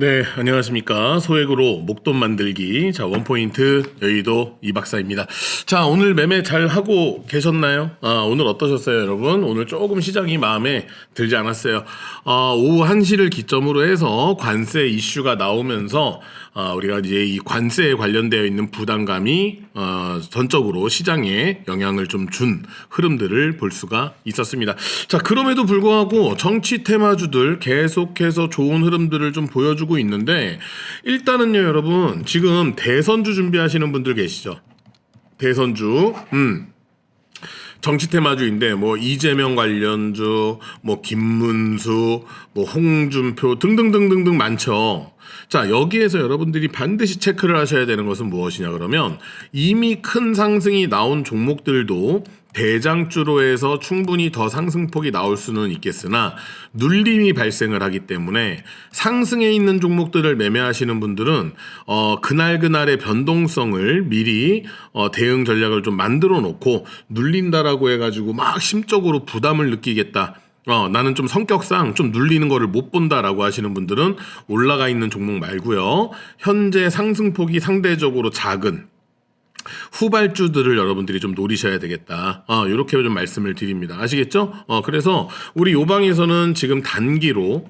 네, 안녕하십니까. 소액으로 목돈 만들기. 자, 원포인트 여의도 이 박사입니다. 자, 오늘 매매 잘 하고 계셨나요? 아, 오늘 어떠셨어요, 여러분? 오늘 조금 시장이 마음에 들지 않았어요. 아, 오후 1시를 기점으로 해서 관세 이슈가 나오면서 아, 우리가 이제 이 관세에 관련되어 있는 부담감이 어, 전적으로 시장에 영향을 좀 준 흐름들을 볼 수가 있었습니다. 자, 그럼에도 불구하고 정치 테마주들 계속해서 좋은 흐름들을 좀 보여주고 있는데 일단은요, 여러분 지금 대선주 준비하시는 분들 계시죠? 대선주, 음. 정치 테마주인데 뭐 이재명 관련주, 뭐 김문수, 뭐 홍준표 등등등등등 많죠. 자, 여기에서 여러분들이 반드시 체크를 하셔야 되는 것은 무엇이냐 그러면 이미 큰 상승이 나온 종목들도 대장주로 해서 충분히 더 상승폭이 나올 수는 있겠으나 눌림이 발생을 하기 때문에 상승에 있는 종목들을 매매하시는 분들은 어 그날 그날의 변동성을 미리 어 대응 전략을 좀 만들어 놓고 눌린다라고 해가지고 막 심적으로 부담을 느끼겠다. 어, 나는 좀 성격상 좀 눌리는 거를 못 본다라고 하시는 분들은 올라가 있는 종목 말고요. 현재 상승폭이 상대적으로 작은 후발주들을 여러분들이 좀 노리셔야 되겠다. 어, 이렇게 좀 말씀을 드립니다. 아시겠죠? 어, 그래서 우리 요방에서는 지금 단기로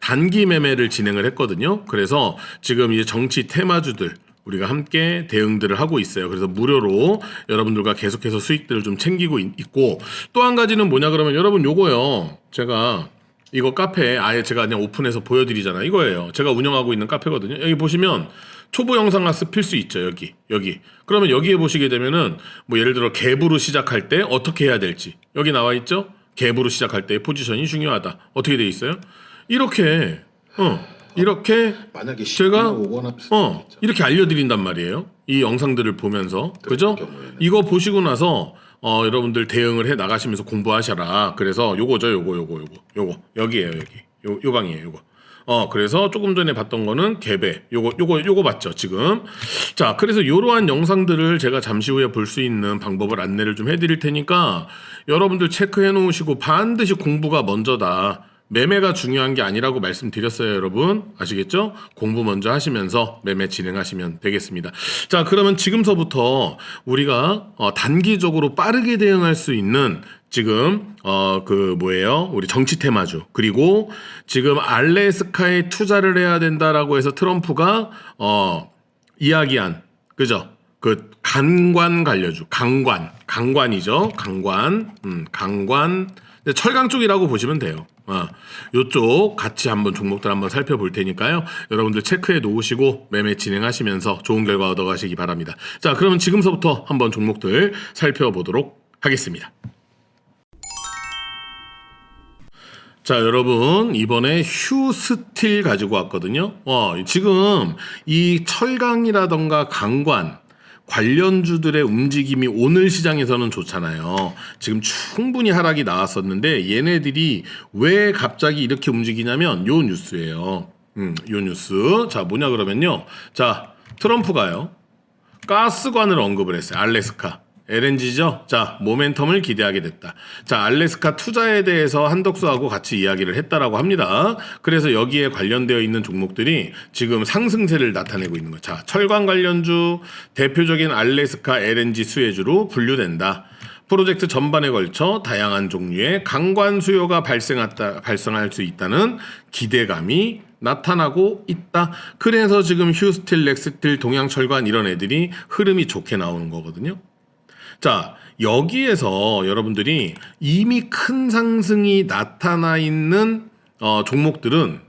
단기 매매를 진행을 했거든요. 그래서 지금 이제 정치 테마주들 우리가 함께 대응들을 하고 있어요. 그래서 무료로 여러분들과 계속해서 수익들을 좀 챙기고 있, 고 또 한 가지는 뭐냐 그러면 여러분 요거요. 제가 이거 카페 아예 제가 그냥 오픈해서 보여드리잖아. 이거예요. 제가 운영하고 있는 카페거든요. 여기 보시면 초보 영상 학습 필수 있죠. 여기 여기. 그러면 여기에 보시게 되면은 뭐 예를 들어 갭으로 시작할 때 어떻게 해야 될지 여기 나와 있죠. 갭으로 시작할 때 포지션이 중요하다. 어떻게 돼 있어요? 이렇게 어 이렇게 만약에 제가 10나 5거나 비슷한 어. 이렇게 알려드린단 말이에요. 이 영상들을 보면서 그죠? 경우에는. 이거 보시고 나서 어 여러분들 대응을 해 나가시면서 공부하셔라. 그래서 요거죠, 요거, 요거, 요거, 요거 여기에요, 여기 요, 요 방이에요, 요거. 어 그래서 조금 전에 봤던 거는 개배 요거 요거 요거 봤죠 지금 자 그래서 이러한 영상들을 제가 잠시 후에 볼 수 있는 방법을 안내를 좀 해드릴 테니까 여러분들 체크해 놓으시고 반드시 공부가 먼저다 매매가 중요한 게 아니라고 말씀드렸어요, 여러분. 아시겠죠? 공부 먼저 하시면서 매매 진행하시면 되겠습니다. 자, 그러면 지금서부터 우리가 어, 단기적으로 빠르게 대응할 수 있는 지금 어 그 뭐예요? 우리 정치 테마주 그리고 지금 알래스카에 투자를 해야 된다라고 해서 트럼프가 어 이야기한 그죠? 그 강관 관료주 강관 강관이죠 강관 음 강관 철강 쪽이라고 보시면 돼요. 어, 요쪽 같이 한번 종목들 한번 살펴볼 테니까요. 여러분들 체크해 놓으시고 매매 진행하시면서 좋은 결과 얻어가시기 바랍니다. 자, 그러면 지금서부터 한번 종목들 살펴보도록 하겠습니다. 자, 여러분, 이번에 휴스틸 가지고 왔거든요. 어, 지금 이 철강이라던가 강관, 관련주들의 움직임이 오늘 시장에서는 좋잖아요. 지금 충분히 하락이 나왔었는데 얘네들이 왜 갑자기 이렇게 움직이냐면 요 뉴스예요. 음, 요 뉴스. 자, 뭐냐 그러면요. 자, 트럼프가요. 가스관을 언급을 했어요. 알래스카. LNG죠. 자, 모멘텀을 기대하게 됐다. 자, 알래스카 투자에 대해서 한덕수하고 같이 이야기를 했다라고 합니다. 그래서 여기에 관련되어 있는 종목들이 지금 상승세를 나타내고 있는 거죠. 자, 철강 관련주 대표적인 알래스카 LNG 수혜주로 분류된다. 프로젝트 전반에 걸쳐 다양한 종류의 강관 수요가 발생했다, 발생할 수 있다는 기대감이 나타나고 있다. 그래서 지금 휴스틸, 렉스틸, 동양철관 이런 애들이 흐름이 좋게 나오는 거거든요. 자, 여기에서 여러분들이 이미 큰 상승이 나타나 있는 어, 종목들은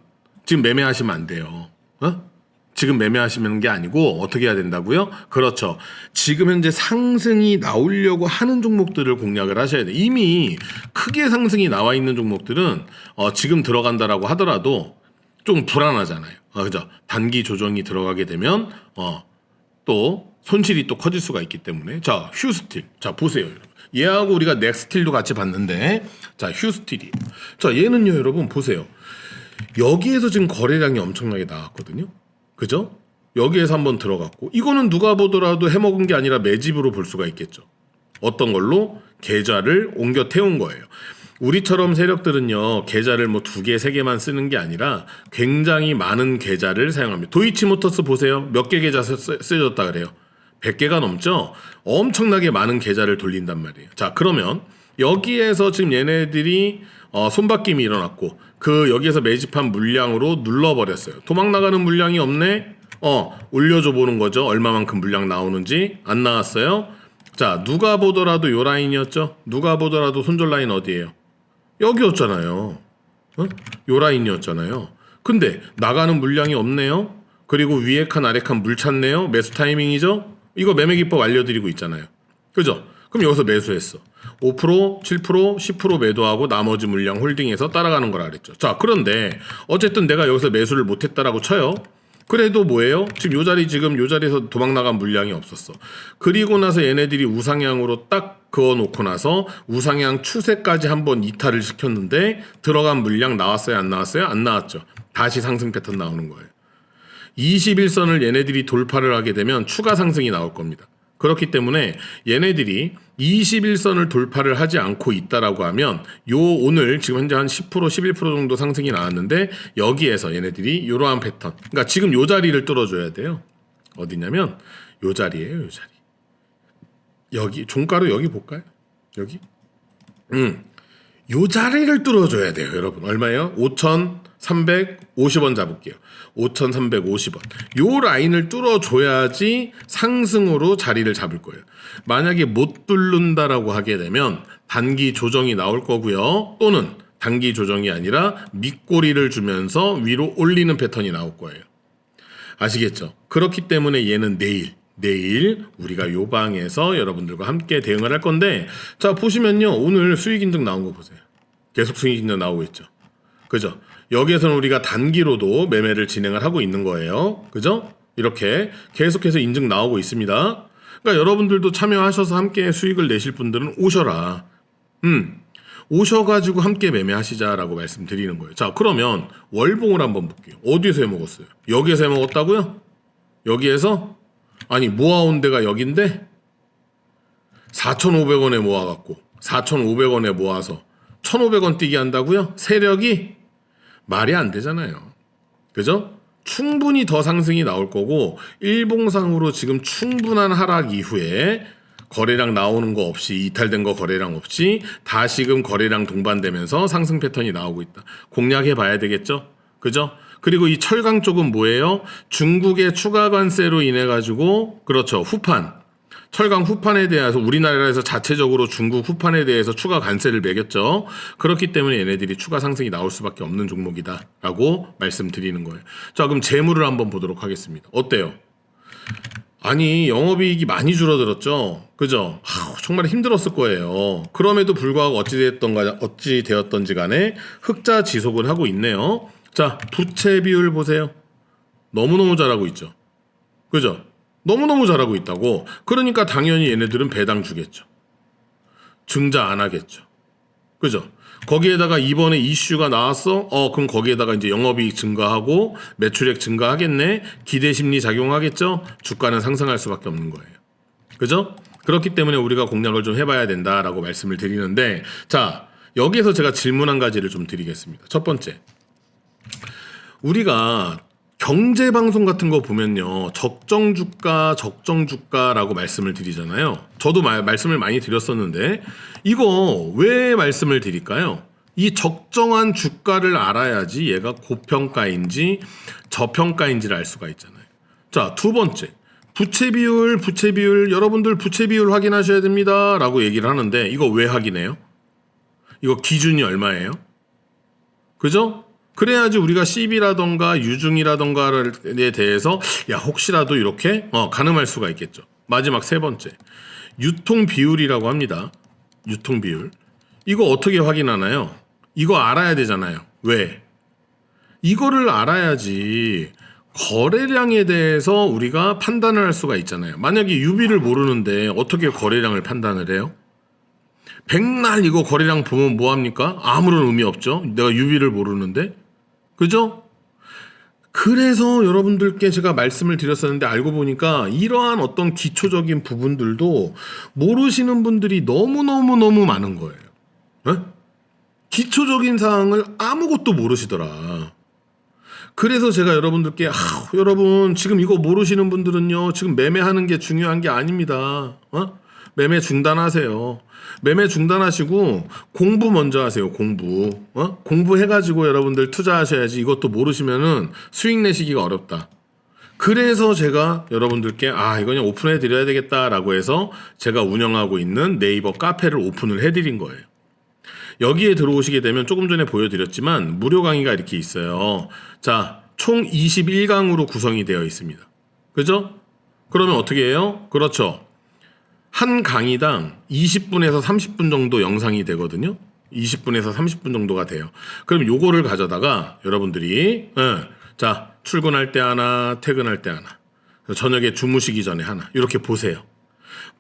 지금 매매하시면 안 돼요. 어? 지금 매매하시는 게 아니고 어떻게 해야 된다고요? 그렇죠. 지금 현재 상승이 나오려고 하는 종목들을 공략을 하셔야 돼. 이미 크게 상승이 나와 있는 종목들은 어, 지금 들어간다라고 하더라도 좀 불안하잖아요. 어, 그죠? 단기 조정이 들어가게 되면 어, 또 손실이 또 커질 수가 있기 때문에. 자 휴스틸 자 보세요 여러분. 얘하고 우리가 넥스틸도 같이 봤는데. 자 휴스틸이. 자 얘는요 여러분 보세요. 여기에서 지금 거래량이 엄청나게 나왔거든요. 그죠? 여기에서 한번 들어갔고 이거는 누가 보더라도 해먹은 게 아니라 매집으로 볼 수가 있겠죠. 어떤 걸로? 계좌를 옮겨 태운 거예요. 우리처럼 세력들은요 계좌를 뭐 두 개, 세 개만 쓰는 게 아니라 굉장히 많은 계좌를 사용합니다. 도이치모터스 보세요. 몇 개 계좌 쓰- 쓰- 쓰여졌다 그래요. 100개가 넘죠? 엄청나게 많은 계좌를 돌린단 말이에요. 자, 그러면 여기에서 지금 얘네들이 어, 손바뀜이 일어났고 그 여기에서 매집한 물량으로 눌러버렸어요. 도망 나가는 물량이 없네? 어, 올려줘 보는 거죠. 얼마만큼 물량 나오는지 안 나왔어요. 자, 누가 보더라도 요 라인이었죠? 누가 보더라도 손절 라인 어디예요? 여기였잖아요. 어? 요 라인이었잖아요. 근데 나가는 물량이 없네요. 그리고 위에 칸 아래 칸물 찼네요. 매수 타이밍이죠. 이거 매매 기법 알려드리고 있잖아요. 그죠? 그럼 여기서 매수했어. 5%, 7%, 10% 매도하고 나머지 물량 홀딩해서 따라가는 거라 그랬죠. 자, 그런데 어쨌든 내가 여기서 매수를 못했다라고 쳐요. 그래도 뭐예요? 지금 요 자리 지금 요 자리에서 도망 나간 물량이 없었어. 그리고 나서 얘네들이 우상향으로 딱 그어 놓고 나서 우상향 추세까지 한번 이탈을 시켰는데 들어간 물량 나왔어요? 안 나왔어요? 안 나왔죠. 다시 상승 패턴 나오는 거예요. 21선을 얘네들이 돌파를 하게 되면 추가 상승이 나올 겁니다. 그렇기 때문에 얘네들이 21선을 돌파를 하지 않고 있다라고 하면 요 오늘 지금 현재 한 10% 11% 정도 상승이 나왔는데 여기에서 얘네들이 이러한 패턴. 그러니까 지금 요 자리를 뚫어줘야 돼요. 어디냐면 요 자리예요, 요 자리. 여기 종가로 여기 볼까요? 여기. 음. 요 자리를 뚫어줘야 돼요, 여러분. 얼마예요? 5,350원 잡을게요. 5,350원. 요 라인을 뚫어줘야지 상승으로 자리를 잡을 거예요. 만약에 못 뚫는다라고 하게 되면 단기 조정이 나올 거고요. 또는 단기 조정이 아니라 밑꼬리를 주면서 위로 올리는 패턴이 나올 거예요. 아시겠죠? 그렇기 때문에 얘는 내일 내일 우리가 요 방에서 여러분들과 함께 대응을 할 건데 자 보시면요 오늘 수익 인증 나온 거 보세요 계속 수익 인증 나오고 있죠 그죠 여기에서는 우리가 단기로도 매매를 진행을 하고 있는 거예요 그죠 이렇게 계속해서 인증 나오고 있습니다 그러니까 여러분들도 참여하셔서 함께 수익을 내실 분들은 오셔라 음 오셔가지고 함께 매매하시자라고 말씀드리는 거예요. 자, 그러면 월봉을 한번 볼게요. 어디에서 해 먹었어요? 여기에서 해 먹었다고요? 여기에서? 아니, 모아온 데가 여긴데? 4,500원에 모아갖고, 4,500원에 모아서 1,500원 뛰게 한다고요? 세력이? 말이 안 되잖아요. 그죠? 충분히 더 상승이 나올 거고, 일봉상으로 지금 충분한 하락 이후에 거래량 나오는 거 없이 이탈된 거 거래량 없이 다시금 거래량 동반되면서 상승 패턴이 나오고 있다. 공략해 봐야 되겠죠? 그죠? 그리고 이 철강 쪽은 뭐예요? 중국의 추가 관세로 인해 가지고 그렇죠. 후판. 철강 후판에 대해서 우리나라에서 자체적으로 중국 후판에 대해서 추가 관세를 매겼죠. 그렇기 때문에 얘네들이 추가 상승이 나올 수밖에 없는 종목이다라고 말씀드리는 거예요. 자, 그럼 재물을 한번 보도록 하겠습니다. 어때요? 아니 영업이익이 많이 줄어들었죠. 그죠? 하, 정말 힘들었을 거예요. 그럼에도 불구하고 어찌 됐던가 어찌 되었던지 간에 흑자 지속은 하고 있네요. 자 부채 비율 보세요. 너무 너무 잘하고 있죠. 그죠? 너무 너무 잘하고 있다고. 그러니까 당연히 얘네들은 배당 주겠죠. 증자 안 하겠죠. 그죠? 거기에다가 이번에 이슈가 나왔어? 어, 그럼 거기에다가 이제 영업이익 증가하고 매출액 증가하겠네? 기대 심리 작용하겠죠? 주가는 상승할 수밖에 없는 거예요. 그죠? 그렇기 때문에 우리가 공략을 좀 해봐야 된다라고 말씀을 드리는데, 자, 여기에서 제가 질문 한 가지를 좀 드리겠습니다. 첫 번째. 우리가 경제 방송 같은 거 보면요. 적정 주가, 적정 주가라고 말씀을 드리잖아요. 저도 말, 말씀을 많이 드렸었는데 이거 왜 말씀을 드릴까요? 이 적정한 주가를 알아야지 얘가 고평가인지 저평가인지를 알 수가 있잖아요. 자, 두 번째. 부채 비율, 부채 비율, 여러분들 부채 비율 확인하셔야 됩니다. 라고 얘기를 하는데 이거 왜 확인해요? 이거 기준이 얼마예요? 그죠? 그래야지 우리가 CB라던가 유중이라던가에 대해서 야 혹시라도 이렇게 어, 가늠할 수가 있겠죠. 마지막 세 번째 유통 비율이라고 합니다. 유통 비율 이거 어떻게 확인하나요? 이거 알아야 되잖아요. 왜? 이거를 알아야지 거래량에 대해서 우리가 판단을 할 수가 있잖아요. 만약에 유비를 모르는데 어떻게 거래량을 판단을 해요? 백날 이거 거래량 보면 뭐합니까? 아무런 의미 없죠. 내가 유비를 모르는데. 그죠? 그래서 여러분들께 제가 말씀을 드렸었는데 알고 보니까 이러한 어떤 기초적인 부분들도 모르시는 분들이 너무너무너무 많은 거예요. 에? 기초적인 사항을 아무것도 모르시더라. 그래서 제가 여러분들께 아, 여러분 지금 이거 모르시는 분들은요 지금 매매하는 게 중요한 게 아닙니다. 어? 매매 중단하세요. 매매 중단하시고 공부 먼저 하세요. 공부. 어? 공부해가지고 여러분들 투자하셔야지 이것도 모르시면은 수익 내시기가 어렵다. 그래서 제가 여러분들께 아 이거 그냥 오픈해 드려야 되겠다라고 해서 제가 운영하고 있는 네이버 카페를 오픈을 해드린 거예요. 여기에 들어오시게 되면 조금 전에 보여드렸지만 무료 강의가 이렇게 있어요. 자, 총 21강으로 구성이 되어 있습니다. 그죠? 그러면 어떻게 해요? 그렇죠. 한 강의당 20분에서 30분 정도 영상이 되거든요. 20분에서 30분 정도가 돼요. 그럼 요거를 가져다가 여러분들이 예, 자 출근할 때 하나, 퇴근할 때 하나, 저녁에 주무시기 전에 하나 이렇게 보세요.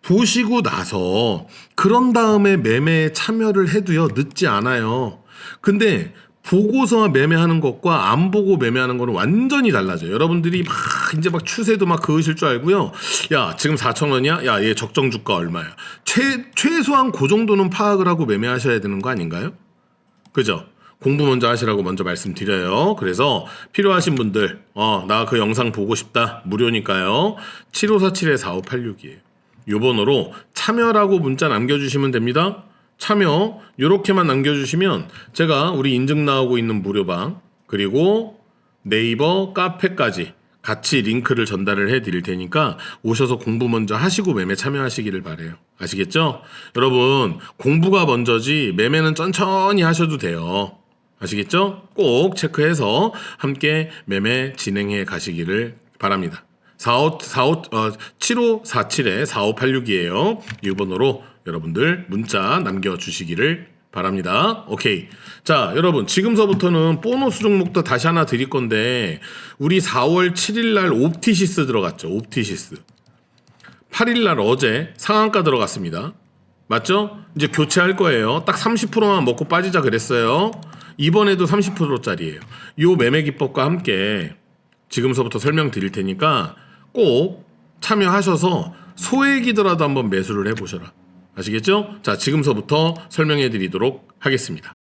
보시고 나서 그런 다음에 매매에 참여를 해도요 늦지 않아요. 근데 보고서 매매하는 것과 안 보고 매매하는 거는 완전히 달라져요. 여러분들이 막 이제 막 추세도 막 그으실 줄 알고요. 야 지금 4천 원이야? 야 얘 적정 주가 얼마야? 최 최소한 그 정도는 파악을 하고 매매하셔야 되는 거 아닌가요? 그죠? 공부 먼저 하시라고 먼저 말씀드려요. 그래서 필요하신 분들, 어, 나 그 영상 보고 싶다. 무료니까요. 7547-4586이에요. 요 번호로 참여라고 문자 남겨주시면 됩니다. 참여, 요렇게만 남겨주시면 제가 우리 인증 나오고 있는 무료방, 그리고 네이버 카페까지 같이 링크를 전달을 해 드릴 테니까 오셔서 공부 먼저 하시고 매매 참여하시기를 바래요. 아시겠죠? 여러분, 공부가 먼저지 매매는 천천히 하셔도 돼요. 아시겠죠? 꼭 체크해서 함께 매매 진행해 가시기를 바랍니다. 45, 45, 어, 7547에 4586이에요. 이 번호로 여러분들 문자 남겨주시기를 바랍니다. 오케이. 자, 여러분, 지금서부터는 보너스 종목도 다시 하나 드릴 건데, 우리 4월 7일 날 옵티시스 들어갔죠. 옵티시스. 8일 날 어제 상한가 들어갔습니다. 맞죠? 이제 교체할 거예요. 딱 30%만 먹고 빠지자 그랬어요. 이번에도 30%짜리예요. 요 매매 기법과 함께 지금서부터 설명드릴 테니까 꼭 참여하셔서 소액이더라도 한번 매수를 해보셔라. 아시겠죠? 자, 지금서부터 설명해 드리도록 하겠습니다.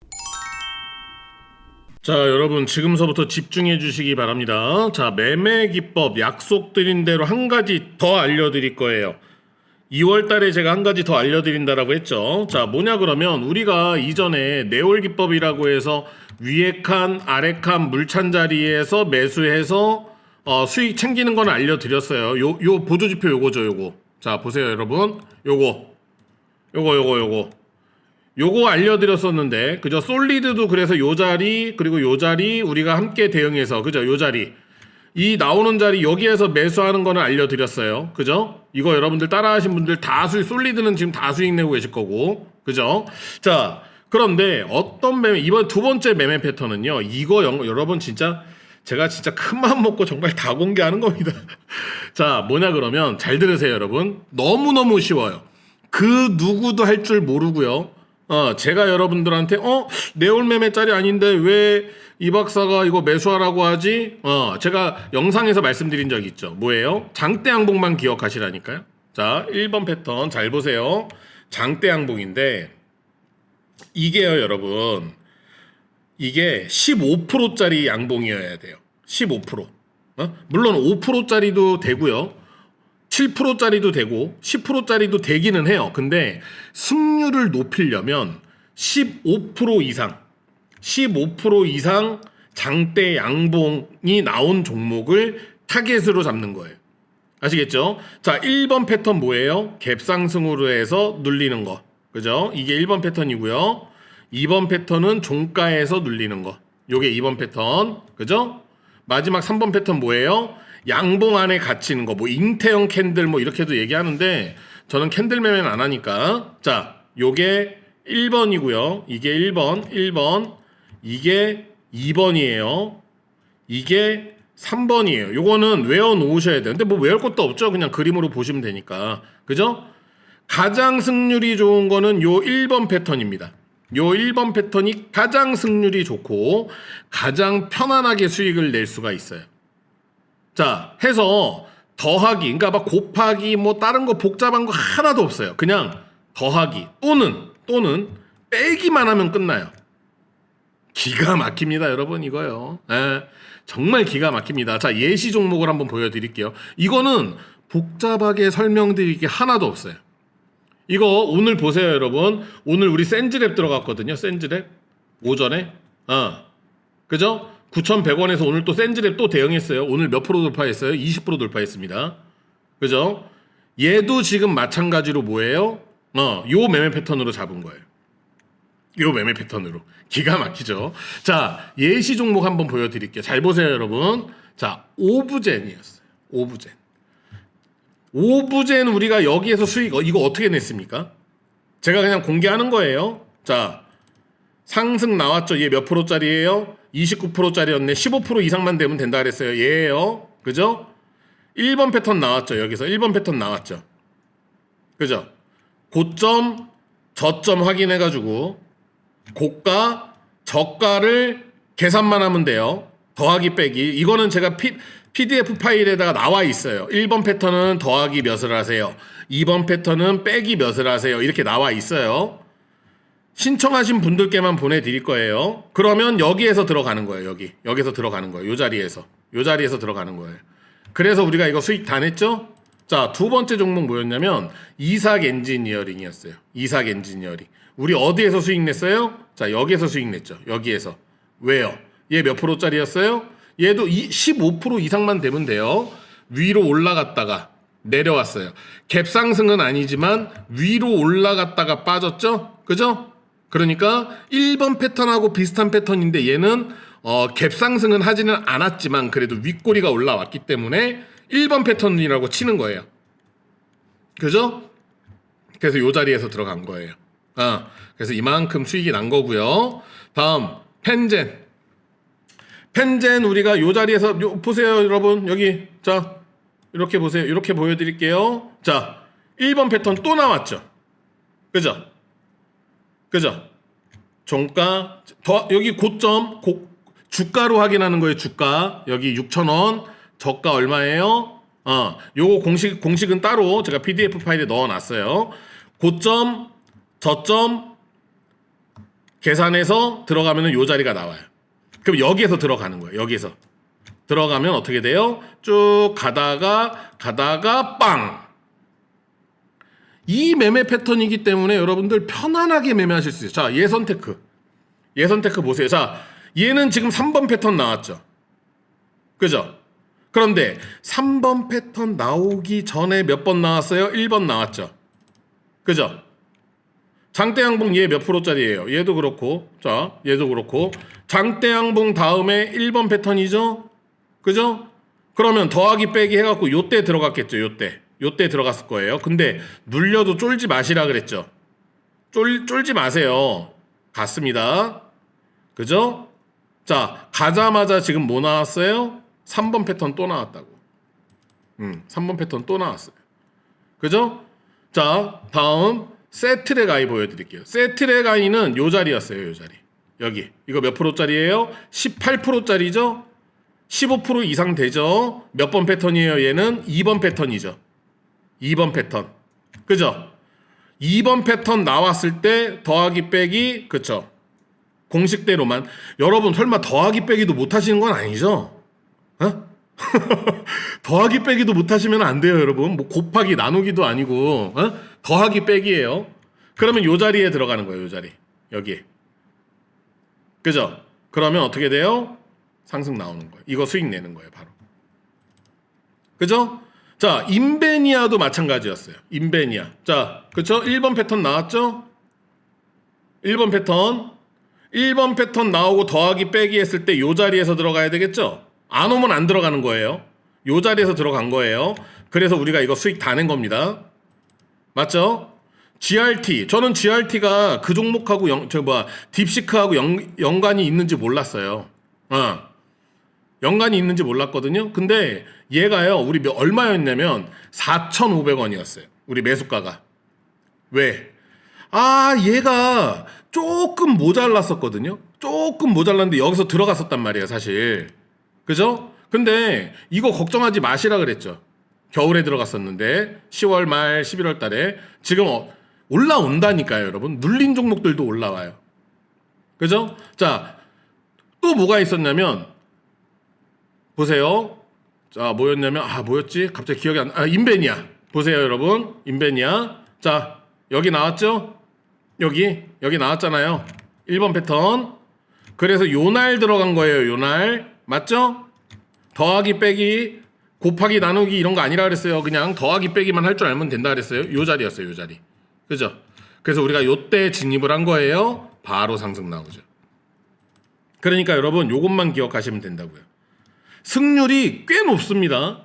자, 여러분, 지금서부터 집중해 주시기 바랍니다. 자, 매매 기법 약속드린 대로 한 가지 더 알려 드릴 거예요. 2월 달에 제가 한 가지 더 알려드린다라고 했죠. 자, 뭐냐 그러면 우리가 이전에 네올 기법이라고 해서 위에 칸, 아래 칸 물찬 자리에서 매수해서 어, 수익 챙기는 건 알려드렸어요. 요, 요 보조지표 요거죠, 요거. 자, 보세요, 여러분. 요거. 요거, 요거, 요거. 요거 알려드렸었는데, 그죠? 솔리드도 그래서 요 자리, 그리고 요 자리, 우리가 함께 대응해서, 그죠? 요 자리. 이 나오는 자리 여기에서 매수하는 거는 알려드렸어요. 그죠? 이거 여러분들 따라하신 분들 다 수익, 솔리드는 지금 다 수익 내고 계실 거고. 그죠? 자, 그런데 어떤 매매, 이번 두 번째 매매 패턴은요. 이거 영, 여러분 진짜 제가 진짜 큰 마음 먹고 정말 다 공개하는 겁니다. 자, 뭐냐 그러면 잘 들으세요, 여러분. 너무너무 쉬워요. 그 누구도 할 줄 모르고요. 어, 제가 여러분들한테 어, 내올 매매짜리 아닌데 왜 이 박사가 이거 매수하라고 하지? 어, 제가 영상에서 말씀드린 적 있죠. 뭐예요? 장대 양봉만 기억하시라니까요. 자, 1번 패턴 잘 보세요. 장대 양봉인데 이게요, 여러분. 이게 15%짜리 양봉이어야 돼요. 15%. 어? 물론 5%짜리도 되고요. 7%짜리도 되고 10%짜리도 되기는 해요. 근데 승률을 높이려면 15% 이상 15% 이상 장대 양봉이 나온 종목을 타겟으로 잡는 거예요. 아시겠죠? 자, 1번 패턴 뭐예요? 갭상승으로 해서 눌리는 거. 그죠? 이게 1번 패턴이고요. 2번 패턴은 종가에서 눌리는 거. 요게 2번 패턴. 그죠? 마지막 3번 패턴 뭐예요? 양봉 안에 갇히는 거. 뭐 잉태형 캔들 뭐 이렇게도 얘기하는데 저는 캔들 매매는 안 하니까. 자, 요게 1번이고요. 이게 1번, 1번. 이게 2번이에요. 이게 3번이에요. 요거는 외워 놓으셔야. 근데 뭐 외울 것도 없죠. 그냥 그림으로 보시면 되니까. 그죠? 가장 승률이 좋은 거는 요 1번 패턴입니다. 요 1번 패턴이 가장 승률이 좋고 가장 편안하게 수익을 낼 수가 있어요. 자, 해서 더하기, 그러니까 막 곱하기 뭐 다른 거 복잡한 거 하나도 없어요. 그냥 더하기 또는 또는 빼기만 하면 끝나요. 기가 막힙니다, 여러분 이거요. 예, 정말 기가 막힙니다. 자 예시 종목을 한번 보여드릴게요. 이거는 복잡하게 설명드릴 게 하나도 없어요. 이거 오늘 보세요, 여러분. 오늘 우리 센즈랩 들어갔거든요. 센즈랩 오전에. 어. 그죠? 9,100원에서 오늘 또 센즈랩 또 대응했어요. 오늘 몇 프로 돌파했어요? 20% 돌파했습니다. 그죠? 얘도 지금 마찬가지로 뭐예요? 어, 요 매매 패턴으로 잡은 거예요. 요 매매 패턴으로. 기가 막히죠? 자, 예시 종목 한번 보여드릴게요. 잘 보세요, 여러분. 자, 오브젠이었어요. 오브젠. 오브젠 우리가 여기에서 수익, 어, 이거 어떻게 냈습니까? 제가 그냥 공개하는 거예요. 자, 상승 나왔죠? 얘 몇 프로짜리예요? 29%짜리였네. 15% 이상만 되면 된다 그랬어요. 얘예요. 그죠? 1번 패턴 나왔죠. 여기서 1번 패턴 나왔죠. 그죠? 고점, 저점 확인해 가지고 고가, 저가를 계산만 하면 돼요. 더하기 빼기. 이거는 제가 피, PDF 파일에다가 나와 있어요. 1번 패턴은 더하기 몇을 하세요. 2번 패턴은 빼기 몇을 하세요. 이렇게 나와 있어요. 신청하신 분들께만 보내드릴 거예요. 그러면 여기에서 들어가는 거예요. 여기 여기서 들어가는 거예요. 요 자리에서 요 자리에서 들어가는 거예요. 그래서 우리가 이거 수익 다 냈죠? 자, 두 번째 종목 뭐였냐면 이삭 엔지니어링이었어요. 이삭 엔지니어링. 우리 어디에서 수익 냈어요? 자, 여기에서 수익 냈죠. 여기에서. 왜요? 얘 몇 프로짜리였어요? 얘도 이15% 이상만 되면 돼요. 위로 올라갔다가 내려왔어요. 갭 상승은 아니지만 위로 올라갔다가 빠졌죠? 그죠? 그러니까 1번 패턴하고 비슷한 패턴인데 얘는 어, 갭 상승은 하지는 않았지만 그래도 윗꼬리가 올라왔기 때문에 1번 패턴이라고 치는 거예요. 그죠? 그래서 요 자리에서 들어간 거예요. 아, 그래서 이만큼 수익이 난 거고요. 다음 펜젠. 펜젠 우리가 요 자리에서 요, 보세요, 여러분. 여기 자 이렇게 보세요. 이렇게 보여드릴게요. 자 1번 패턴 또 나왔죠. 그죠? 그죠? 종가 더 여기 고점 고, 주가로 확인하는 거예요. 주가 여기 6,000원 저가 얼마예요? 어, 요거 공식 공식은 따로 제가 PDF 파일에 넣어놨어요. 고점 저점 계산해서 들어가면은 요 자리가 나와요. 그럼 여기에서 들어가는 거예요. 여기에서 들어가면 어떻게 돼요? 쭉 가다가 가다가 빵. 이 매매 패턴이기 때문에 여러분들 편안하게 매매하실 수 있어요. 자, 예선 테크. 예선 테크 보세요. 자, 얘는 지금 3번 패턴 나왔죠. 그죠? 그런데 3번 패턴 나오기 전에 몇 번 나왔어요? 1번 나왔죠. 그죠? 장대양봉 얘 몇 프로짜리예요? 얘도 그렇고, 자, 얘도 그렇고, 장대양봉 다음에 1번 패턴이죠? 그죠? 그러면 더하기 빼기 해 갖고 요때 들어갔겠죠, 요때. 요때 들어갔을 거예요. 근데 눌려도 쫄지 마시라 그랬죠. 쫄, 쫄지 마세요. 갔습니다. 그죠? 자, 가자마자 지금 뭐 나왔어요? 3번 패턴 또 나왔다고. 음, 3번 패턴 또 나왔어요. 그죠? 자, 다음 세트랙 아이 보여드릴게요. 세트랙 아이는 요 자리였어요, 요 자리. 여기. 이거 몇 프로짜리예요? 18%짜리죠? 15% 이상 되죠? 몇 번 패턴이에요, 얘는? 2번 패턴이죠. 2번 패턴. 그죠? 2번 패턴 나왔을 때 더하기 빼기, 그쵸? 공식대로만. 여러분, 설마 더하기 빼기도 못 하시는 건 아니죠? 어? 더하기 빼기도 못 하시면 안 돼요, 여러분. 뭐 곱하기 나누기도 아니고, 어? 더하기 빼기예요. 그러면 요 자리에 들어가는 거예요, 요 자리. 여기. 그죠? 그러면 어떻게 돼요? 상승 나오는 거예요. 이거 수익 내는 거예요, 바로. 그죠? 자, 인베니아도 마찬가지였어요. 인베니아. 자, 그쵸? 1번 패턴 나왔죠? 1번 패턴. 1번 패턴 나오고 더하기 빼기 했을 때 요 자리에서 들어가야 되겠죠? 안 오면 안 들어가는 거예요. 요 자리에서 들어간 거예요. 그래서 우리가 이거 수익 다 낸 겁니다. 맞죠? GRT. 저는 GRT가 그 종목하고 영, 저 뭐야, 딥시크하고 연, 연관이 있는지 몰랐어요. 어. 연관이 있는지 몰랐거든요. 근데 얘가요, 우리 몇, 얼마였냐면 4,500원이었어요. 우리 매수가가. 왜? 아, 얘가 조금 모자랐었거든요. 조금 모자랐는데 여기서 들어갔었단 말이에요, 사실. 그죠? 근데 이거 걱정하지 마시라 그랬죠. 겨울에 들어갔었는데 10월 말 11월 달에 지금 어, 올라온다니까요, 여러분. 눌린 종목들도 올라와요. 그죠? 자, 또 뭐가 있었냐면 보세요. 자, 뭐였냐면 아, 뭐였지? 갑자기 기억이 안 나. 아, 인베니아. 보세요, 여러분. 인베니아. 자, 여기 나왔죠? 여기 여기 나왔잖아요. 1번 패턴. 그래서 요날 들어간 거예요. 요날. 맞죠? 더하기 빼기 곱하기 나누기 이런 거 아니라 그랬어요. 그냥 더하기 빼기만 할 줄 알면 된다 그랬어요. 요 자리였어요. 요 자리. 그죠? 그래서 우리가 요때 진입을 한 거예요. 바로 상승 나오죠. 그러니까 여러분 요것만 기억하시면 된다고요. 승률이 꽤 높습니다.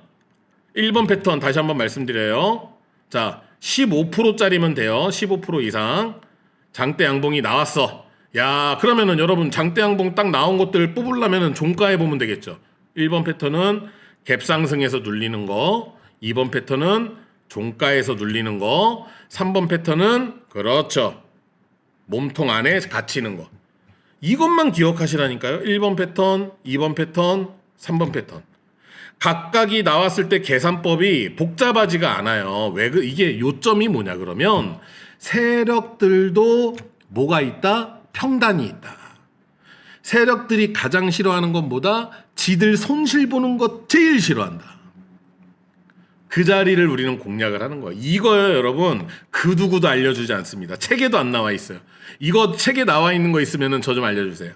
1번 패턴 다시 한번 말씀드려요. 자, 15%짜리면 돼요. 15% 이상. 장대 양봉이 나왔어. 야, 그러면은 여러분 장대 양봉 딱 나온 것들 뽑으려면은 종가에 보면 되겠죠. 1번 패턴은 갭 상승에서 눌리는 거, 2번 패턴은 종가에서 눌리는 거, 3번 패턴은 그렇죠. 몸통 안에 갇히는 거. 이것만 기억하시라니까요. 1번 패턴, 2번 패턴, 3번 패턴. 각각이 나왔을 때 계산법이 복잡하지가 않아요. 왜 그 이게 요점이 뭐냐 그러면 세력들도 뭐가 있다? 평단이 있다. 세력들이 가장 싫어하는 건 뭐다? 지들 손실 보는 것 제일 싫어한다. 그 자리를 우리는 공략을 하는 거예요. 이거요, 여러분. 그 누구도 알려주지 않습니다. 책에도 안 나와 있어요. 이거 책에 나와 있는 거 있으면은 저좀 알려주세요.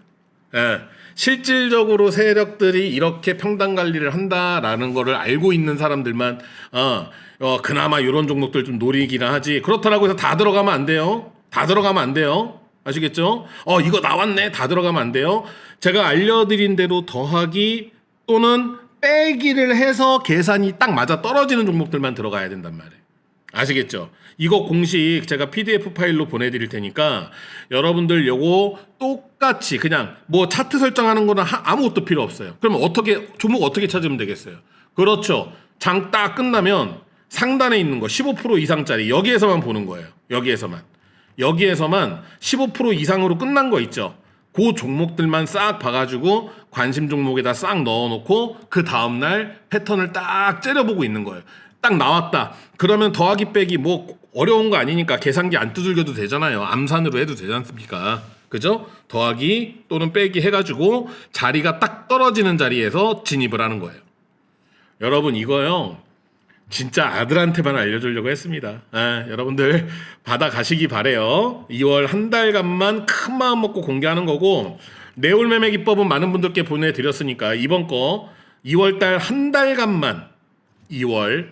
예. 실질적으로 세력들이 이렇게 평단 관리를 한다라는 거를 알고 있는 사람들만 어, 어 그나마 이런 종목들 좀 노리기나 하지. 그렇다라고 해서 다 들어가면 안 돼요. 다 들어가면 안 돼요. 아시겠죠? 어 이거 나왔네. 다 들어가면 안 돼요. 제가 알려드린 대로 더하기 또는 빼기를 해서 계산이 딱 맞아 떨어지는 종목들만 들어가야 된단 말이에요. 아시겠죠? 이거 공식 제가 PDF 파일로 보내드릴 테니까 여러분들 요거 똑같이 그냥 뭐 차트 설정하는 거는 하- 아무것도 필요 없어요. 그러면 어떻게 종목 어떻게 찾으면 되겠어요? 그렇죠. 장 딱 끝나면 상단에 있는 거 15% 이상짜리 여기에서만 보는 거예요. 여기에서만 여기에서만 15% 이상으로 끝난 거 있죠. 그 종목들만 싹 봐가지고 관심 종목에다 싹 넣어놓고 그 다음날 패턴을 딱 째려보고 있는 거예요. 딱 나왔다. 그러면 더하기 빼기 뭐 어려운 거 아니니까 계산기 안 두들겨도 되잖아요. 암산으로 해도 되지 않습니까? 그죠? 더하기 또는 빼기 해가지고 자리가 딱 떨어지는 자리에서 진입을 하는 거예요. 여러분 이거요. 진짜 아들한테만 알려주려고 했습니다. 아, 여러분들 받아가시기 바래요. 2월 한 달간만 큰 마음 먹고 공개하는 거고 내올 매매 기법은 많은 분들께 보내드렸으니까 이번 거 2월 달 한 달간만 2월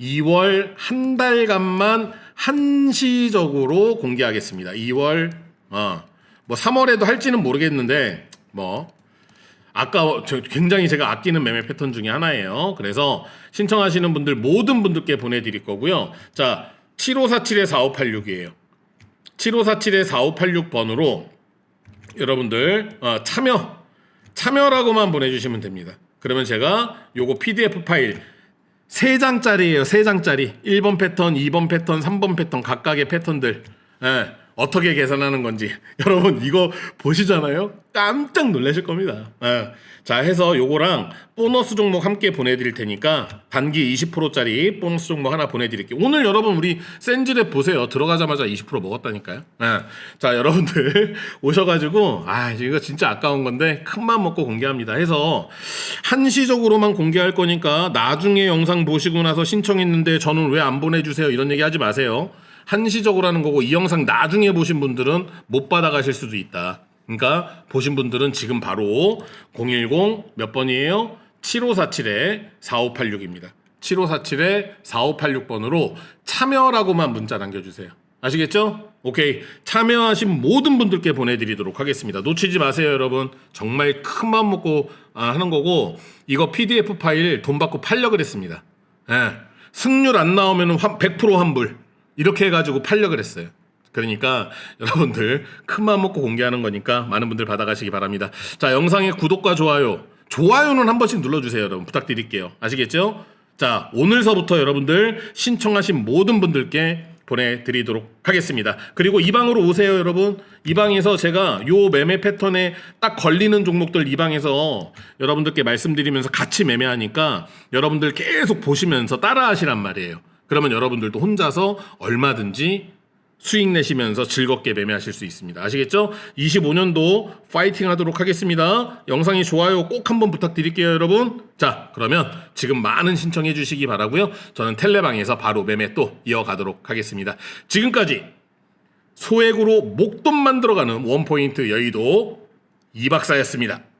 2월 한 달간만 한시적으로 공개하겠습니다. 2월 어, 뭐 3월에도 할지는 모르겠는데 뭐 아까 저 굉장히 제가 아끼는 매매 패턴 중에 하나예요. 그래서 신청하시는 분들 모든 분들께 보내드릴 거고요. 자, 7547에 4586이에요. 7547에 4586번으로 여러분들 어, 참여 참여라고만 보내주시면 됩니다. 그러면 제가 요거 PDF 파일 세 장짜리예요. 세 장짜리. 1번 패턴, 2번 패턴, 3번 패턴 각각의 패턴들. 예, 어떻게 계산하는 건지 여러분 이거 보시잖아요. 깜짝 놀라실 겁니다. 예. 자 해서 요거랑 보너스 종목 함께 보내드릴 테니까 단기 20%짜리 보너스 종목 하나 보내드릴게요. 오늘 여러분 우리 센즈랩 보세요. 들어가자마자 20% 먹었다니까요. 예. 자 여러분들 오셔가지고 아 이거 진짜 아까운 건데 큰맘 먹고 공개합니다. 해서 한시적으로만 공개할 거니까 나중에 영상 보시고 나서 신청했는데 저는 왜 안 보내주세요 이런 얘기 하지 마세요. 한시적으로 하는 거고 이 영상 나중에 보신 분들은 못 받아가실 수도 있다. 그러니까 보신 분들은 지금 바로 010 몇 번이에요? 7547에 4586입니다. 7547에 4586번으로 참여라고만 문자 남겨주세요. 아시겠죠? 오케이. 참여하신 모든 분들께 보내드리도록 하겠습니다. 놓치지 마세요, 여러분. 정말 큰 마음 먹고 아, 하는 거고, 이거 PDF 파일 돈 받고 팔려 그랬습니다. 예. 승률 안 나오면 100% 환불. 이렇게 해가지고 팔려 그랬어요. 그러니까 여러분들 큰 마음 먹고 공개하는 거니까 많은 분들 받아가시기 바랍니다. 자, 영상의 구독과 좋아요. 좋아요는 한 번씩 눌러주세요, 여러분. 부탁드릴게요. 아시겠죠? 자, 오늘서부터 여러분들 신청하신 모든 분들께 보내드리도록 하겠습니다. 그리고 이 방으로 오세요, 여러분. 이 방에서 제가 요 매매 패턴에 딱 걸리는 종목들 이 방에서 여러분들께 말씀드리면서 같이 매매하니까 여러분들 계속 보시면서 따라 하시란 말이에요. 그러면 여러분들도 혼자서 얼마든지 수익 내시면서 즐겁게 매매하실 수 있습니다. 아시겠죠? 25년도 파이팅 하도록 하겠습니다. 영상이 좋아요 꼭 한번 부탁드릴게요, 여러분. 자, 그러면 지금 많은 신청해 주시기 바라고요. 저는 텔레방에서 바로 매매 또 이어가도록 하겠습니다. 지금까지 소액으로 목돈 만들어가는 원포인트 여의도 이박사였습니다.